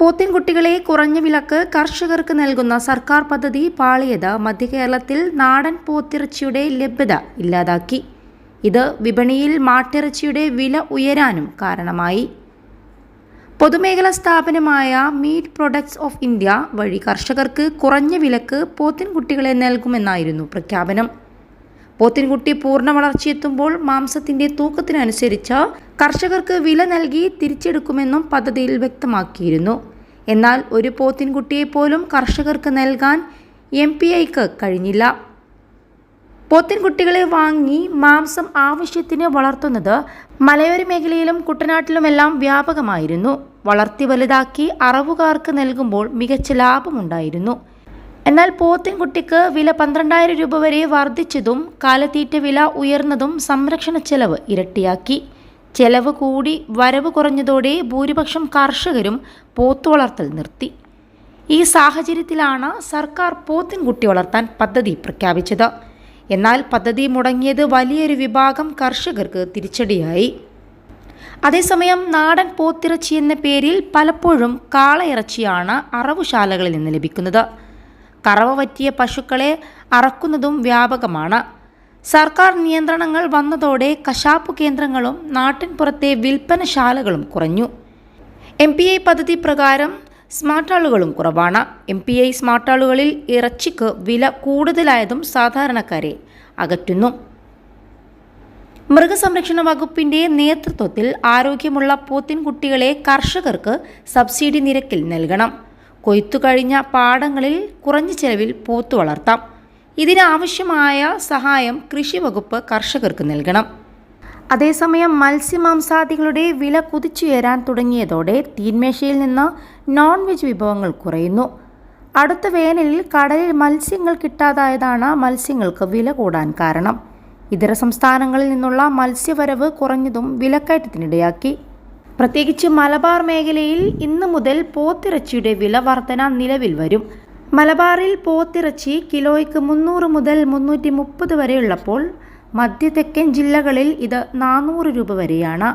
പോത്തിൻകുട്ടികളെ കുറഞ്ഞ വിലക്ക് കർഷകർക്ക് നൽകുന്ന സർക്കാർ പദ്ധതി പാളിയത് മധ്യകേരളത്തിൽ നാടൻ പോത്തിറച്ചിയുടെ ലഭ്യത ഇല്ലാതാക്കി. ഇത് വിപണിയിൽ മാട്ടിറച്ചിയുടെ വില ഉയരാനും കാരണമായി. പൊതുമേഖലാ സ്ഥാപനമായ മീറ്റ് പ്രൊഡക്ട്സ് ഓഫ് ഇന്ത്യ വഴി കർഷകർക്ക് കുറഞ്ഞ വിലക്ക് പോത്തിൻകുട്ടികളെ നൽകുമെന്നായിരുന്നു പ്രഖ്യാപനം. പോത്തിൻകുട്ടി പൂർണ വളർച്ചയെത്തുമ്പോൾ മാംസത്തിന്റെ തൂക്കത്തിനനുസരിച്ച് കർഷകർക്ക് വില നൽകി തിരിച്ചെടുക്കുമെന്നും പദ്ധതിയിൽ വ്യക്തമാക്കിയിരുന്നു. എന്നാൽ ഒരു പോത്തിൻകുട്ടിയെ പോലും കർഷകർക്ക് നൽകാൻ എം പി ഐക്ക് കഴിഞ്ഞില്ല. പോത്തിൻകുട്ടികളെ വാങ്ങി മാംസം ആവശ്യത്തിന് വളർത്തുന്നത് മലയോര മേഖലയിലും കുട്ടനാട്ടിലുമെല്ലാം വ്യാപകമായിരുന്നു. വളർത്തി വലുതാക്കി അറവുകാർക്ക് നൽകുമ്പോൾ മികച്ച ലാഭമുണ്ടായിരുന്നു. എന്നാൽ പോത്തിൻകുട്ടിക്ക് വില പന്ത്രണ്ടായിരം രൂപ വരെ വർദ്ധിച്ചതും കാലത്തീറ്റ വില ഉയർന്നതും സംരക്ഷണ ചെലവ് ഇരട്ടിയാക്കി. ചെലവ് കൂടി വരവ് കുറഞ്ഞതോടെ ഭൂരിപക്ഷം കർഷകരും പോത്തുവളർത്തൽ നിർത്തി. ഈ സാഹചര്യത്തിലാണ് സർക്കാർ പോത്തിൻകുട്ടി വളർത്താൻ പദ്ധതി പ്രഖ്യാപിച്ചത്. എന്നാൽ പദ്ധതി മുടങ്ങിയത് വലിയൊരു വിഭാഗം കർഷകർക്ക് തിരിച്ചടിയായി. അതേസമയം നാടൻ പോത്തിറച്ചി എന്ന പേരിൽ പലപ്പോഴും കാളയിറച്ചിയാണ് അറവുശാലകളിൽ നിന്ന് ലഭിക്കുന്നത്. കറവ പറ്റിയ പശുക്കളെ അറക്കുന്നതും വ്യാപകമാണ്. സർക്കാർ നിയന്ത്രണങ്ങൾ വന്നതോടെ കശാപ്പ് കേന്ദ്രങ്ങളും നാട്ടിൻപുറത്തെ വിൽപ്പനശാലകളും കുറഞ്ഞു. എം പി ഐ പദ്ധതി പ്രകാരം സ്മാർട്ടാളുകളും കുറവാണ്. എം പി ഐ സ്മാർട്ടാളുകളിൽ ഇറച്ചിക്ക് വില കൂടുതലായതും സാധാരണക്കാരെ അകറ്റുന്നു. മൃഗസംരക്ഷണ വകുപ്പിന്റെ നേതൃത്വത്തിൽ ആരോഗ്യമുള്ള പോത്തിൻകുട്ടികളെ കർഷകർക്ക് സബ്സിഡി നിരക്കിൽ നൽകണം. കൊയ്ത്തു കഴിഞ്ഞ പാടങ്ങളിൽ കുറഞ്ഞ ചെലവിൽ പോത്തു വളർത്താം. ഇതിനാവശ്യമായ സഹായം കൃഷി വകുപ്പ് കർഷകർക്ക് നൽകണം. അതേസമയം മത്സ്യമാംസാദികളുടെ വില കുതിച്ചുയരാൻ തുടങ്ങിയതോടെ തീന്മേശയിൽ നിന്ന് നോൺ വെജ് വിഭവങ്ങൾ കുറയുന്നു. അടുത്ത വേനലിൽ കടലിൽ മത്സ്യങ്ങൾ കിട്ടാതായതാണ് മത്സ്യങ്ങൾക്ക് വില കൂടാൻ കാരണം. ഇതര സംസ്ഥാനങ്ങളിൽ നിന്നുള്ള മത്സ്യവരവ് കുറഞ്ഞതും വിലക്കയറ്റത്തിനിടയാക്കി. പ്രത്യേകിച്ച് മലബാർ മേഖലയിൽ ഇന്നു മുതൽ പോത്തിറച്ചിയുടെ വില വർധന നിലവിൽ വരും. മലബാറിൽ പോത്തിറച്ചി കിലോയ്ക്ക് മുന്നൂറ് മുതൽ മുന്നൂറ്റി മുപ്പത് വരെയുള്ളപ്പോൾ മധ്യ തെക്കൻ ജില്ലകളിൽ ഇത് നാനൂറ് രൂപ വരെയാണ്.